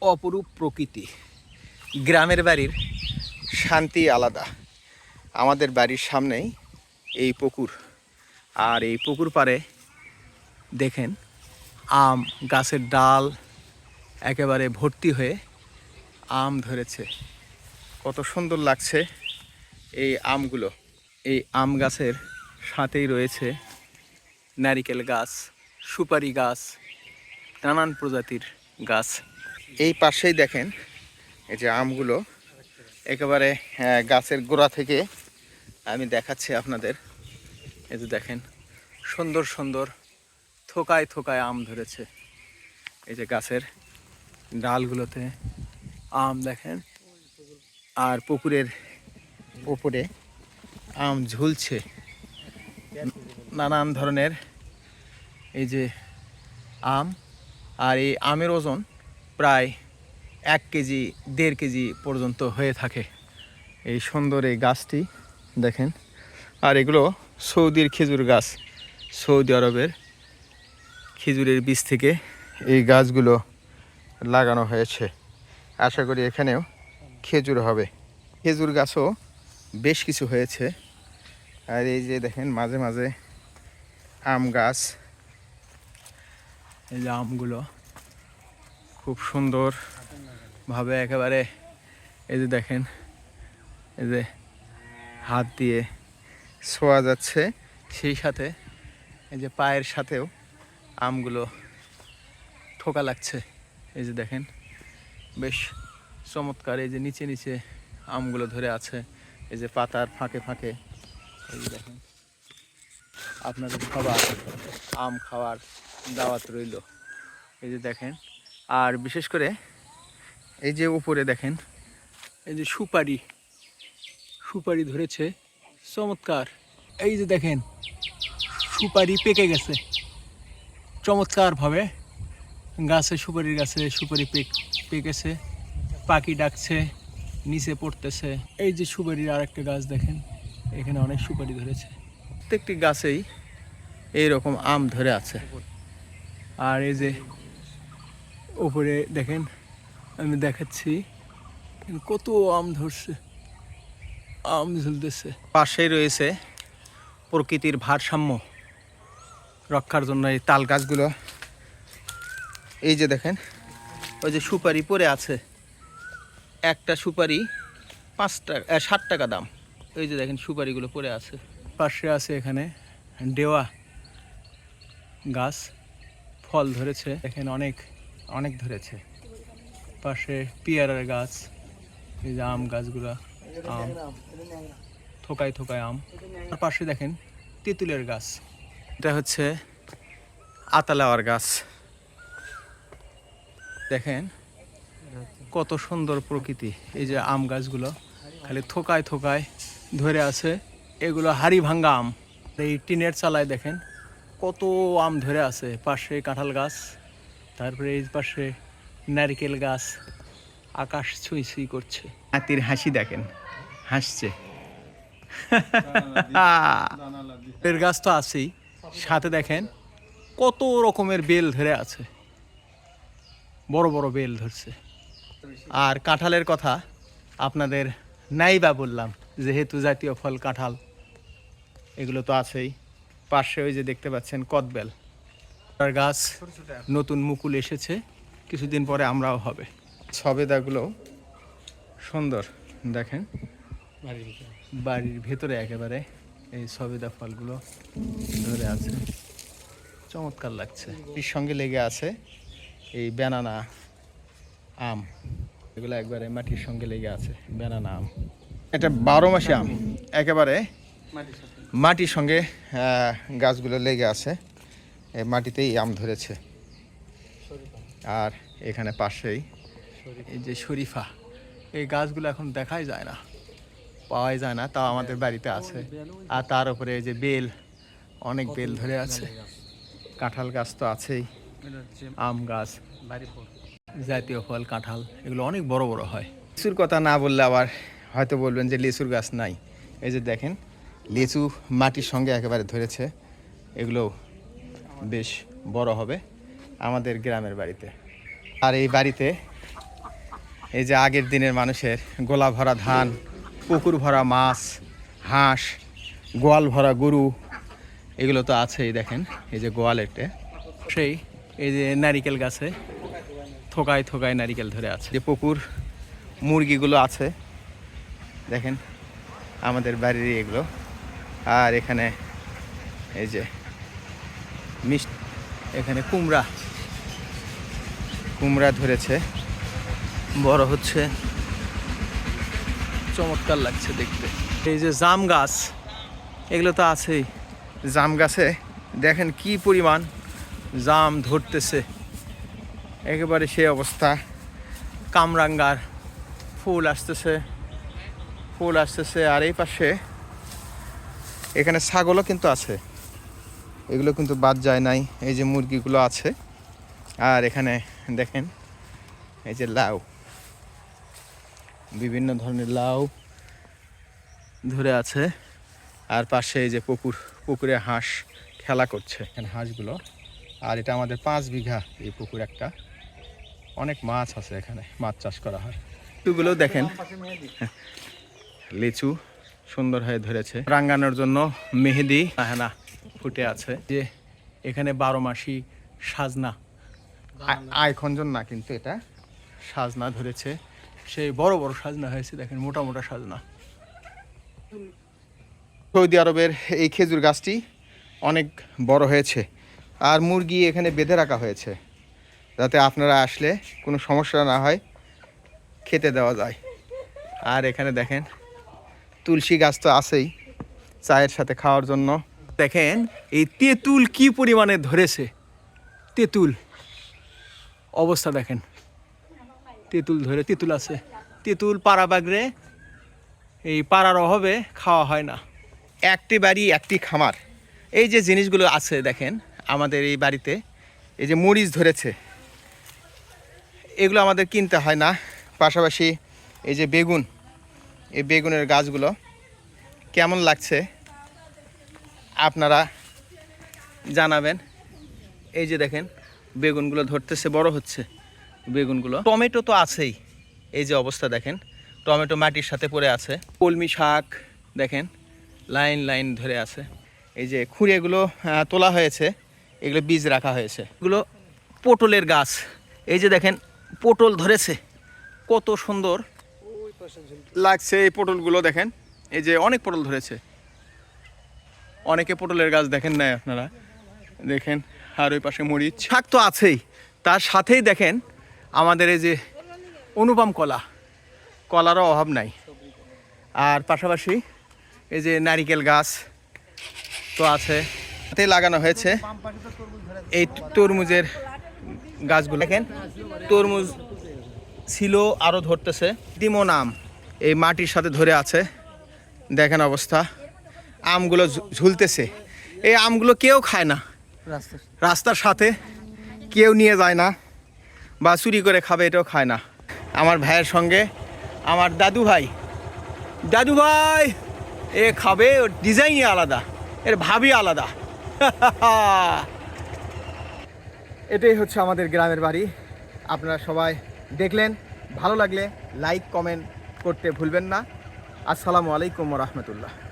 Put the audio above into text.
অপরূপ প্রকৃতি। গ্রামের বাড়ির শান্তি আলাদা। আমাদের বাড়ির সামনেই এই পুকুর। আর এই পুকুর পাড়ে দেখেন আম গাছের ডাল একেবারে ভর্তি হয়ে আম ধরেছে। কত সুন্দর লাগছে এই আমগুলো। এই আম গাছের সাথেই রয়েছে নারিকেল গাছ, সুপারি গাছ, নানান প্রজাতির গাছ। এই পাশেই দেখেন এই যে আমগুলো একেবারে গাছের গোড়া থেকে আমি দেখাচ্ছি আপনাদের। এই যে দেখেন, সুন্দর সুন্দর থোকায় থোকায় আম ধরেছে। এই যে গাছের ডালগুলোতে আম দেখেন, আর পুকুরের ওপরে আম ঝুলছে। নানান ধরনের এই যে আম, আর এই আমের ওজন প্রায় এক কেজি, দেড় কেজি পর্যন্ত হয়ে থাকে এই সুন্দর এই গাছটি, দেখেন। আর এগুলো সৌদির খেজুর গাছ, সৌদি আরবের খেজুরের বীজ থেকে এই গাছগুলো লাগানো হয়েছে। আশা করি এখানেও খেজুর হবে। খেজুর গাছও বেশ কিছু হয়েছে। আর এই যে দেখেন, মাঝে মাঝে আম গাছ, এই যে আমগুলো খুব সুন্দর ভাবে একেবারে এই যে দেখেন, এই যে হাত দিয়ে ছোঁয়া যাচ্ছে। সেই সাথে এই যে পায়ের সাথেও আমগুলো ঠোকা লাগছে। এই যে দেখেন, বেশ চমৎকার এই যে নিচে নিচে আমগুলো ধরে আছে। এই যে পাতার ফাঁকে ফাঁকে। এই যে দেখেন, আপনাদের সবার আম খাওয়ার দাওয়াত রইল। এই যে দেখেন আর বিশেষ করে এই যে উপরে দেখেন, এই যে সুপারি সুপারি ধরেছে। চমৎকার। এই যে দেখেন, সুপারি পেকে গেছে। চমৎকারভাবে গাছে, সুপারির গাছে সুপারি পেক, পেকেছে, পাখি ডাকছে, নিচে পড়তেছে। এই যে সুপারির আরেকটা গাছ দেখেন, এখানে অনেক সুপারি ধরেছে। প্রত্যেকটি গাছেই এইরকম আম ধরে আছে। আর এই যে উপরে দেখেন, আমি দেখাচ্ছি। কত আম ধরছে। আম ঝুলতেছে। পাশেই রয়েছে প্রকৃতির ভারসাম্য রক্ষার জন্য এই তাল গাছগুলো। এই যে দেখেন, ওই যে সুপারি পড়ে আছে। একটা সুপারি পাঁচ টাকা ষাট টাকা দাম। এই যে দেখেন সুপারিগুলো পড়ে আছে। পাশে আছে এখানে ডেওয়া গাছ। ফল ধরেছে। এখানে অনেক অনেক ধরেছে। পাশে পেয়ারার গাছ, এই যে আম গাছগুলা, আম, থোকায় থোকায় আম। আর পাশে দেখেন তেঁতুলের গাছ। এটা হচ্ছে আতালাওয়ার গাছ। দেখেন কত সুন্দর প্রকৃতি, এই যে আম গাছগুলো খালি থোকায় থোকায় ধরে আছে। এগুলো হাড়ি ভাঙ্গা আম। এই টিনের চালায় দেখেন কত আম ধরে আছে, পাশে কাঁঠাল গাছ। তারপরে এই পাশে নারকেল গাছ আকাশ ছুঁই ছুঁই করছে। হাতির হাসি দেখেন হাসছে। এর গাছ তো আছেই। সাথে দেখেন কত রকমের বেল ধরে আছে। বড় বড় বেল ধরছে। আর কাঁঠালের কথা আপনাদের নাই বা বললাম যেহেতু জাতীয় ফল কাঁঠাল এগুলো তো আছেই। পাশে ওই যে দেখতে পাচ্ছেন কদবেল। গাছ নতুন মুকুল এসেছে কিছুদিন পরে আমরাও হবে। সবেদাগুলো সুন্দর দেখেন। বাড়ির ভেতরে। একেবারে এই সবেদা ফলগুলো ধরে আছে। চমৎকার লাগছে। এর সঙ্গে লেগে আছে এই ব্যানানা আম। এগুলো একবারে মাটির সঙ্গে লেগে আছে ব্যানানা আম। এটা বারো মাসে আম একেবারে মাটির সঙ্গে গাছগুলো লেগে আছে। এই মাটিতেই আম ধরেছে। আর এখানে পাশেই এই যে শরীফা এই গাছগুলো এখন দেখাই যায় না পাওয়াই যায় না তাও আমাদের বাড়িতে আছে। আর তার উপরে এই যে বেল অনেক বেল ধরে আছে। কাঁঠাল গাছ তো আছেই। আম গাছ জাতীয় ফল কাঁঠাল এগুলো অনেক বড় বড় হয়। লিচুর কথা না বললে আবার হয়তো বলবেন যে লিচুর গাছ নাই। এই যে দেখেন লিচু মাটির সঙ্গে একেবারে ধরেছে এগুলো বেশ বড় হবে আমাদের গ্রামের বাড়িতে। আর এই বাড়িতে এই যে আগের দিনের মানুষের গোলা ভরা ধান, পুকুর ভরা মাছ, হাঁস, গোয়াল ভরা গরু, এগুলো তো আছেই দেখেন, এই যে গোয়ালেরটে। সেই এই যে নারিকেল গাছে থোকায় থোকায় নারিকেল ধরে আছে। যে পুকুর, মুরগিগুলো আছে, দেখেন, আমাদের বাড়ির এগুলো। আর এখানে এই যে মিষ্টি এখানে কুমড়া। কুমড়া ধরেছে। বড় হচ্ছে। চমৎকার লাগছে দেখতে। এই যে জাম গাছ, এগুলো তো আছেই। জাম গাছে দেখেন কি পরিমাণ জাম ধরতেছে। একেবারে সেই অবস্থা। কামরাঙ্গার ফুল আসতেছে। ফুল আসতেছে আর এই পাশে এখানে ছাগলও কিন্তু আছে। এগুলো কিন্তু বাদ যায় নাই। এই যে মুরগিগুলো আছে। আর এখানে দেখেন, এই যে লাউ। বিভিন্ন ধরনের লাউ ধরে আছে। আর পাশে এই যে পুকুর, পুকুরে হাঁস খেলা করছে এখানে হাঁসগুলো। আর এটা আমাদের পাঁচ বিঘা এই পুকুর একটা। অনেক মাছ আছে এখানে, মাছ চাষ করা হয়। লিচুগুলো দেখেন, লিচু সুন্দর হয়ে ধরেছে। রাঙ্গানোর জন্য মেহেদি না ফুটে আছে। যে এখানে বারো মাসি সাজনা। আ- আইখঞ্জন না কিন্তু এটা। সাজনা ধরেছে। সেই বড় বড় সাজনা হয়েছে, দেখেন মোটা মোটা সাজনা। সৌদি আরবের এই খেজুর গাছটি অনেক বড় হয়েছে। আর মুরগি এখানে বেঁধে রাখা হয়েছে। যাতে আপনারা আসলে কোনো সমস্যা না হয়, খেতে দেওয়া যায়। আর এখানে দেখেন, তুলসী গাছ তো আছেই চায়ের সাথে খাওয়ার জন্য। দেখেন, এই তেঁতুল কি পরিমাণে ধরেছে? তেঁতুল। অবস্থা দেখেন। তেঁতুল ধরে তেঁতুল আছে। তেঁতুল পাড়া বাগড়ে এই পাড়ার অভাবে খাওয়া হয় না। একটি বাড়ি, একটি খামার। এই যে জিনিসগুলো আছে দেখেন, আমাদের এই বাড়িতে, এই যে মরিচ ধরেছে, এগুলো আমাদের কিনতে হয় না। পাশাপাশি এই যে বেগুন, এই বেগুনের গাছগুলো কেমন লাগছে? আপনারা জানাবেন। এই যে দেখেন, বেগুনগুলো ধরতেছে, বড় হচ্ছে বেগুনগুলো। টমেটো তো আছেই, এই যে অবস্থা দেখেন। টমেটো মাটির সাথে পড়ে আছে। কলমি শাক, দেখেন, লাইন লাইন ধরে আছে। এই যে খুঁড়েগুলো তোলা হয়েছে, এগুলো বীজ রাখা হয়েছে। এগুলো পটলের গাছ। এই যে দেখেন, পটল ধরেছে, কত সুন্দর লাগছে এই পটলগুলো, দেখেন। এই যে অনেক পটল ধরেছে। অনেকে পটলের গাছ দেখেন নাই আপনারা? দেখেন, আর ওই পাশে মরিচ। শাক তো আছেই। তার সাথেই দেখেন, আমাদের এই যে অনুপম কলা। কলারও অভাব নাই। আর পাশাপাশি এই যে নারিকেল গাছ তো আছে। তাতে লাগানো হয়েছে এই তরমুজের গাছগুলো। দেখেন, তরমুজ ছিল, আরও ধরতেছে। ডিমো নাম এই মাটির সাথে ধরে আছে। দেখেন অবস্থা। আমগুলো ঝুলতেছে। এই আমগুলো কেউ খায় না। রাস্তার সাথে। কেউ নিয়ে যায় না বা চুরি করে খাবে এটাও খায় না। আমার ভাইয়ের সঙ্গে আমার দাদু ভাই। দাদু ভাই এ খাবে ওর ডিজাইনই আলাদা এর ভাবই আলাদা। এটাই হচ্ছে আমাদের গ্রামের বাড়ি। আপনারা সবাই দেখলেন ভালো লাগলে লাইক কমেন্ট করতে ভুলবেন না। আসসালামু আলাইকুম রহমতুল্লাহ।